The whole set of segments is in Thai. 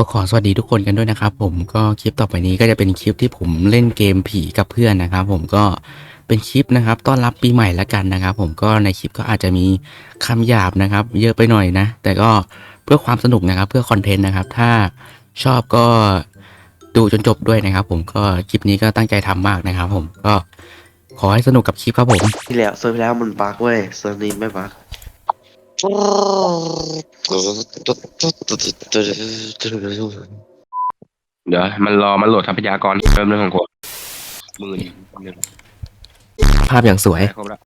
ก็ขอสวัสดีทุกคนกันด้วยนะครับ ผมก็คลิปต่อไปนี้ก็จะเป็นคลิปที่ผมเล่นเกมผีกับเพื่อนนะครับ ผมก็เป็นคลิปนะครับ ต้อนรับปีใหม่แล้วกันนะครับ ผมก็ในคลิปก็อาจจะมีคำหยาบนะครับ เยอะไปหน่อยนะ แต่ก็เพื่อความสนุกนะครับ เพื่อคอนเทนต์นะครับ ถ้าชอบก็ดูจนจบด้วยนะครับ ผมก็คลิปนี้ก็ตั้งใจทำมากนะครับ ผมก็ขอให้สนุกกับคลิปครับผมที่แล้วเซิร์ฟแล้วมันบั๊กเว้ยเซิร์ฟนี้ไม่บั๊ก เดี๋ยวมันรอมันโหลดทรัพยากรเริ่มเรื่องของผมหมื่นหนึ่งภาพอย่างสวย ครบแล้ว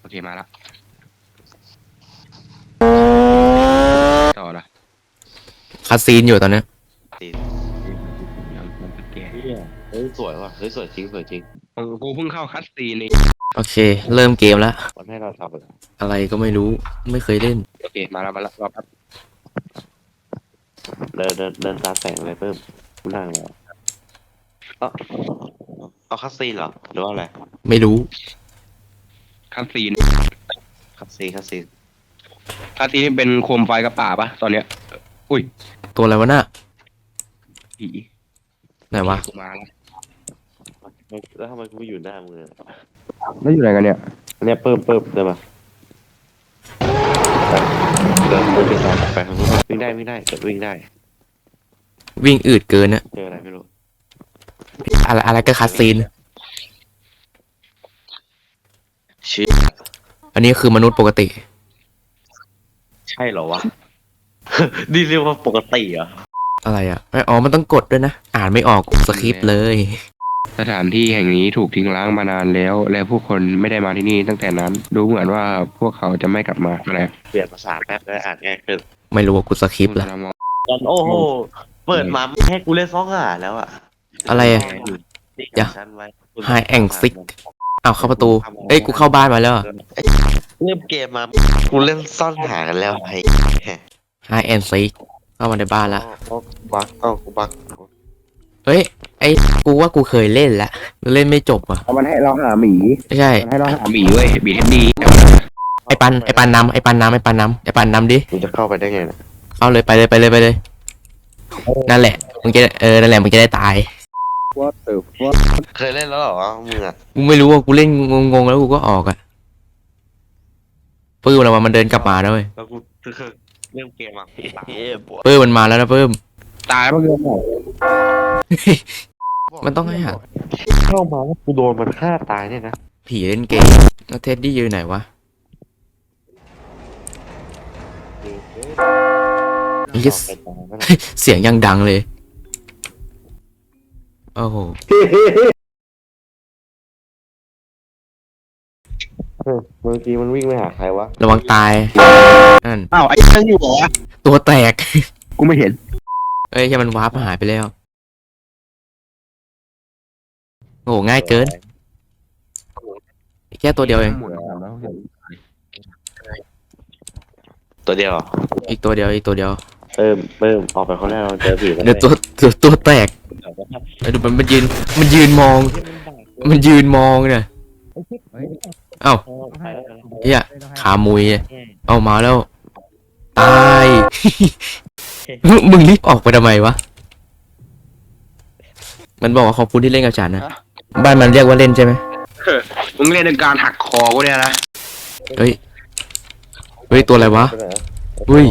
โอเคมาแล้วต่อละคาซีนอยู่ตอนนี้ตีน สวยว่ะเฮ้ยสวยจริงสวยจริงเออกูเพิ่งเข้าคัสซีนนี่โอเค เริ่มเกมแล้ว มันให้เราทำอะไรอะไรก็ไม่รู้ไม่เคยเล่น โอเค มาแล้วมาแล้วรอแป๊บเดินเดินเดินตามแสงอะไรเพิ่มกูนั่งแล้วเอ้าเอาคัสซีนเหรอหรือว่าอะไรไม่รู้ คัสซีนคัสซีนคัสซีนคัสซีนนี่เป็นโคมไฟกระป่าปะตอนเนี้ย อุ้ยตัวอะไรวะน่ะผีไหนวะมาแล้ว แล้วทำไมกูไม่อยู่หน้ามึงอะแล้วอยู่ไหนกันเนี่ยอันเนี้ยเพิ่มเพิ่มเดินมาไปเดินเดินไปซ้ายไปทางนู้นวิ่งได้วิ่งได้เกิดวิ่งได้ วิ่งอืดเกินอะเจออะไรไม่รู้อะไรอะไรก็คาซีนชื่ออันนี้คือมนุษย์ปกติ ใช่เหรอวะ นี่เรียกว่าปกติเหรออะไรอะไม่อ๋อมันต้องกดด้วยนะ อ่านไม่ออกสคริปต์เลย สถานที่แห่งนี้ถูกทิ้งร้างมานานแล้ว และผู้คนไม่ได้มาที่นี่ตั้งแต่นั้น ดูเหมือนว่าพวกเขาจะไม่กลับมาอะไรเปลี่ยนภาษาแป๊บแล้วอ่านง่ายขึ้นไม่รู้ว่ากูสคริปต์ละตอนโอ้โหเปิดมาแค่กูเล่นซอกอะแล้วอะอะไรอะนี่เดี๋ยวฉันไว้ High and sick อ้าวเข้าประตู เอ้ยกูเข้าบ้านมาแล้วเริ่มเกมมากูเล่นซ่อนหากันแล้วไอ้ Hi and sick เข้ามาในบ้านละเอาบักเอากูบัก เฮ้ย ไอ้กูว่ากูเคยเล่นแล้วเล่นไม่จบอะมันให้เราหาหมีไม่ใช่ มันให้เราหาหมีเว้ยบีเทนดีไอ้ปันไอ้ปันนำไอ้ปันนำไอ้ปันนำไอ้ปันนำดิกูจะเข้าไปได้ไงเนี่ยเข้าเลยไปเลยไปเลยไปเลย นั่นแหละมึงจะเออนั่นแหละมึงจะได้ตายว่าเติบว่าเคยเล่นแล้วเหรอมึงอะกูไม่รู้ว่ากูเล่นงงๆแล้วกูก็ออกอะปื้มอะไรวะมันเดินกลับมาแล้วเว้ยแล้วกูคือเริ่มเกมมาเฮ้ยปวดปื้มมันมาแล้วนะปื้มตายก็เรื่องไหน มันต้องให้หาเข้ามาแล้วกูโดนมันฆ่าตายเนี่ยนะ ผีเล่นเกมแล้วเท็ดดี้อยู่ไหนวะ Yes เสียงยังดังเลย โอ้โหเมื่อกี้มันวิ่งไปหาใครวะ ระวังตายนั่นอ้าวไอ้ยังอยู่เหรอตัวแตก กูไม่เห็น เอ้ยแค่มันวาร์ปหายไปแล้ว โอ้โหง่ายเกินแค่ตัวเดียวเองตัวเดียวเหรออีกตัวเดียวอีกตัวเดียวเพิ่มเพิ่มออกไปคนแรกเราเจอผีแล้วเดี๋ยวตัวตัวตัวแตกไอ้ดูมันมันยืนมันยืนมอง มันยืนมองเนี่ยเอ้าเฮียขามุยเอามาแล้ว ตาย มึงรีบออกไปทำไมวะ มันบอกว่าขอบคุณที่เล่นกับฉันนะ บ้านมันเรียกว่าเล่นใช่ไหมมึงเล่นในการหักคอกูเนี่ยนะเฮ้ย เฮ้ย ตัวอะไรวะ อุ้ย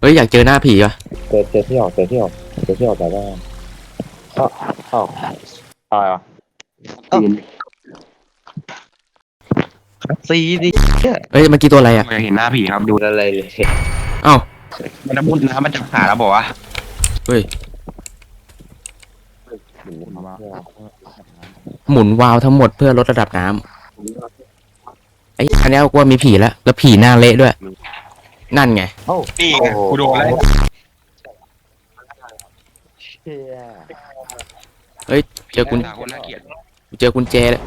เฮ้ย อยากเจอหน้าผีวะเจอเจอที่ออกเจอที่ออกเจอที่ออกแต่ว่าเอ้าเอ้าอะไรวะซีดิเฮ้ยเมื่อกี้ตัวอะไรอะอยากเห็นหน้าผีครับดูดูอะไรเลยเอ้ามันจะมุดน้ำมันจับขาแล้วบอกว่าเฮ้ย หมุนวาล์วทั้งหมดเพื่อลดระดับน้ำไอ้อันเนี้ยกูว่ามีผีแล้วแล้วผีหน้าเละด้วย นั่นไง นี่ไงกูโดนอะไรเชี่ยเจอกุญด่าคนน่าเกลียดเจอกุญแจแล้ว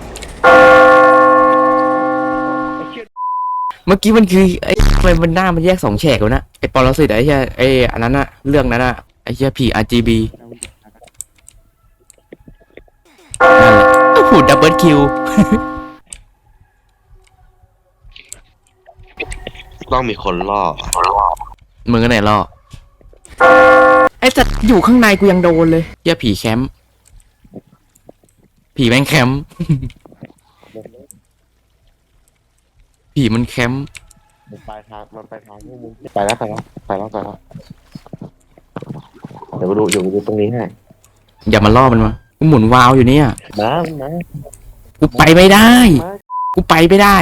เมื่อกี้มันคือไอ้ทำไมมันหน้ามันแยกสองแฉกวะนะไอ้ปรสิตไอ้เหี้ยไอ้อันนั้นอะเรื่องนั้นอะไอ้เหี้ยผี RGB นั่ ผูดดับเบิลคิว ต้องมีคนล่อมึงก็ไหนล่อไอ้จัดอยู่ข้างในกูยังโดนเลยย่าผีแคมป์ผีแม่งแคมป์ผีมันแคมป์มันไปทางมันไปทางพวกมึงไปแล้วไปแล้วไปแล้วไปแล้วเดี๋ยวมาดูอยู่าดูตรงนี้ให้อย่ามาล่อมันมา หมุนวาล์วอยู่เนี่ย มามากูไปไม่ได้มากูไปไม่ได้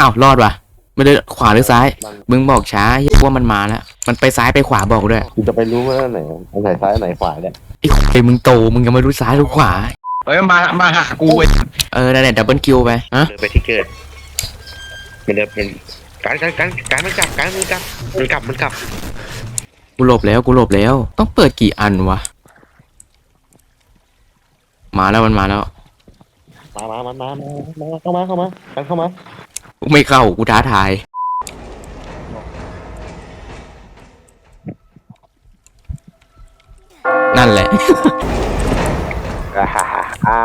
อ้าวรอดวะมันเดินขวาหรือซ้ายมันมึงบอกช้าเหี้ยว่ามันมาแล้ว มันไปซ้ายไปขวาบอกด้วยกูจะไปรู้ว่าอันไหนอันไหนซ้ายอันไหนขวาเนี่ยไอ้ไอ้มึงโต มึงยังไม่รู้ซ้ายรู้ขวา เฮ้ยมามาหากูไอ้เออนั่นแหละดับเบิลคิวไปฮะเดินไปที่เกิด มันเดินเป็นการการการการมันกลับการมันกลับมันกลับมันกลับ กูหลบแล้วกูหลบแล้ว ต้องเปิดกี่อันวะ มาแล้วมันมาแล้ว มามามามามามาเข้ามาเข้ามากันเข้ามากูไม่เข้ากูท้าทาย นั่นแหละ อ่าฮ่าฮ่าอ่า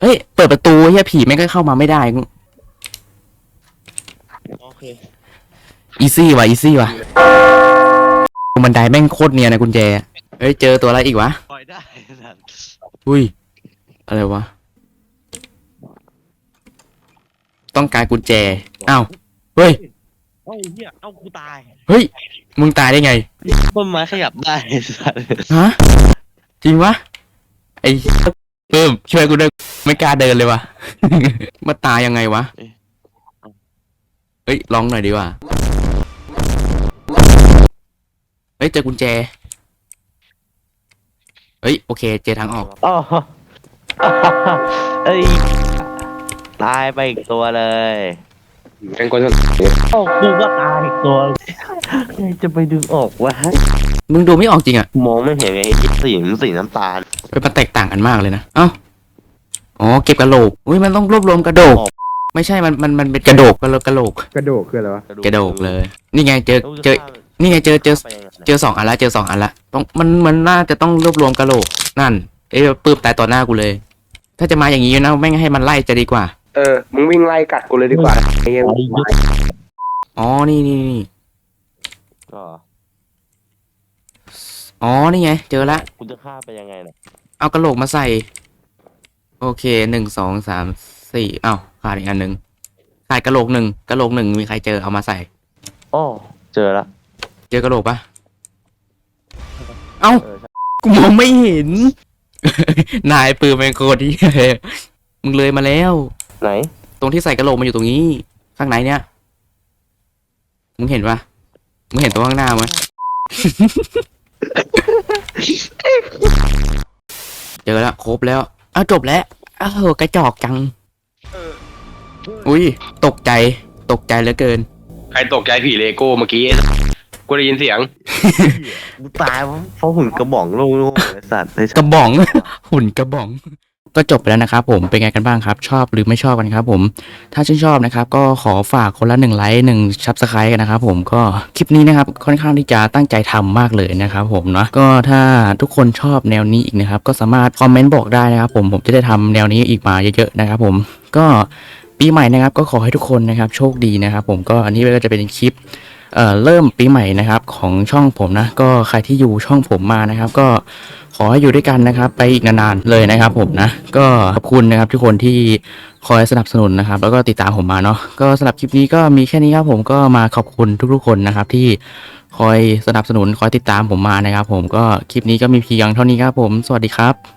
เฮ้ย เปิดประตูเฮียผีแม่งก็เข้ามาไม่ได้โอเคอีซี่ว่ะอีซี่ว่ะบันไดแม่งโคตรเนียนนะกุญแจ เฮ้ย เจอตัวอะไรอีกวะ ปล่อยได้สัตว์ อุ้ย อะไรวะ ต้องการกุญแจ อ้าว เฮ้ย เอ้าเหี้ยเอ้ากูตายเฮ้ย มึงตายได้ไง ต้นไม้ขยับได้สัตว์ฮะ จริงวะ ไอ้เพิ่มช่วยกูด้วย ไม่กล้าเดินเลยวะ มาตายยังไงวะ เฮ้ย ลองหน่อยดีกว่า เฮ้ย เจอกุญแจ เฮ้ยโอเค เจอทางออก อ๋อเอ้ย ตายไปอีกตัวเลยเป็นคนโอ้กูก็ตายอีกตัวใครจะไปดึงออกวะมึงดูไม่ออกจริงอะมองไม่เห็นไอ้สีสีน้ำตาลเฮ้ยมันแตกต่างกันมากเลยนะ เอ้า อ๋อ เก็บกระโหลก อุ้ย มันต้องรวบรวมกระโดก ไม่ใช่ มัน มัน มันเป็นกระโดกกระโหลกกระโหลกกระโดดคืออะไรวะ กระโดกเลย นี่ไง เจอ เจอ นี่ไงเจอเจอ เจอสองอันละเจอสองอันละต้องมันมันน่าจะต้องรวบรวมกระโหลกนั่น เอ้ยปื้มตายต่อหน้ากูเลย ถ้าจะมาอย่างนี้นะไม่งให้มันไล่จะดีกว่า เออ มึงวิ่งไล่กัดกูเลยดีกว่าไอ้เหี้ยอ๋อนี่นี่นี่ก็อ๋อนี่ไง เจอละ คุณจะฆ่าไปยังไงเนี่ยเอากระโหลกมาใส่ โอเคหนึ่งสองสามสี่เอ้าขาดอีกอันหนึ่งขาดกระโหลกหนึ่งกระโหลกหนึ่งมีใครเจอเอามาใส่โอ้เจอละ เจอกระโหลกปะเอ้า เออใช่กูมองไม่เห็น นายปืนเป็นโคตรที่มึงเลยมาแล้ว ไหน ตรงที่ใส่กระโหลกมันอยู่ตรงนี้ ข้างในเนี่ย มึงเห็นปะมึงเห็นตัวข้างหน้าไหมเจอแล้วครบแล้ว อ้าวจบแล้ว อ้าวกระจอกจัง อุ้ย ตกใจ ตกใจเหลือเกิน ใครตกใจผีเลโก้เมื่อกี้ กูได้ยินเสียง กูตายเพราะหุ่นกระบอกลูกๆไอ้สัตว์ไอ้กระบอง หุ่นกระบอง ก็จบไปแล้วนะครับผมเป็นไงกันบ้างครับ ชอบหรือไม่ชอบกันครับผม ถ้าชื่นชอบนะครับก็ขอฝากคนละหนึ่งไลค์หนึ่งชับสไครต์กันนะครับผมก็คลิปนี้นะครับค่อนข้างที่จะตั้งใจทำมากเลยนะครับผมเนาะก็ถ้าทุกคนชอบแนวนี้อีกนะครับก็สามารถคอมเมนต์บอกได้นะครับผมผมจะได้ทำแนวนี้อีกมาเยอะๆนะครับผมก็ปีใหม่นะครับก็ขอให้ทุกคนนะครับโชคดีนะครับผมก็อันนี้ก็จะเป็นคลิปเอ่อ เริ่มปีใหม่นะครับของช่องผมนะก็ใครที่อยู่ช่องผมมานะครับ ก็ขอให้อยู่ด้วยกันนะครับ ไปอีกนานๆเลยนะครับ ผมนะ ก็ขอบคุณนะครับทุกคนที่คอยสนับสนุนนะครับ แล้วก็ติดตามผมมาเนาะก็สำหรับคลิปนี้ก็มีแค่นี้ครับผมก็มาขอบคุณทุกๆคนนะครับ ที่คอยสนับสนุนคอยติดตามผมมานะครับ ผมก็คลิปนี้ก็มีเพียงเท่านี้ครับผม สวัสดีครับ